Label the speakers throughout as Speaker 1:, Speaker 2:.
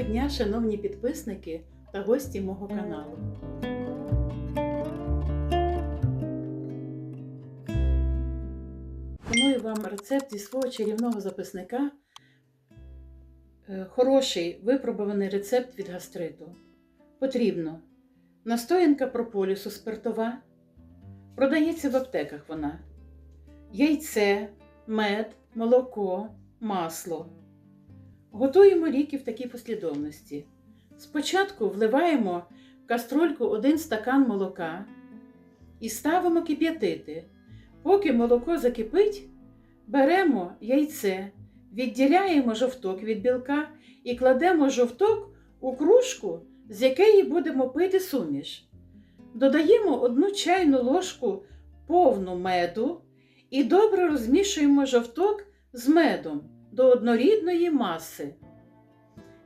Speaker 1: Доброго дня, шановні підписники та гості мого каналу. Пропоную вам рецепт зі свого чарівного записника. Е, Хороший випробуваний рецепт від гастриту. Потрібно настоянка прополісу спиртова. Продається в аптеках вона. Яйце, мед, молоко, масло. Готуємо ліки в такій послідовності. Спочатку вливаємо в каструльку один стакан молока і ставимо кип'ятити. Поки молоко закипить, беремо яйце, відділяємо жовток від білка і кладемо жовток у кружку, з якої будемо пити суміш. Додаємо одну чайну ложку повну меду і добре розмішуємо жовток з медом до однорідної маси.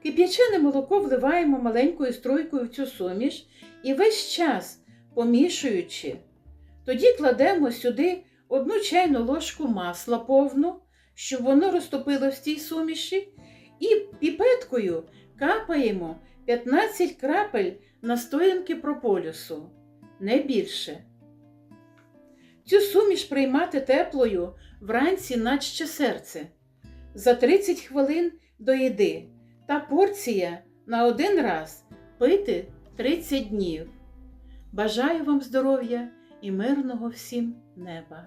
Speaker 1: Кип'ячене молоко вливаємо маленькою струйкою в цю суміш і весь час помішуючи. Тоді кладемо сюди одну чайну ложку масла повну, щоб воно розтопило в цій суміші, і піпеткою капаємо 15 крапель настоянки прополісу, не більше. Цю суміш приймати теплою вранці наче серце за 30 хвилин до їди та порція на один раз пити 30 днів. Бажаю вам здоров'я і мирного всім неба!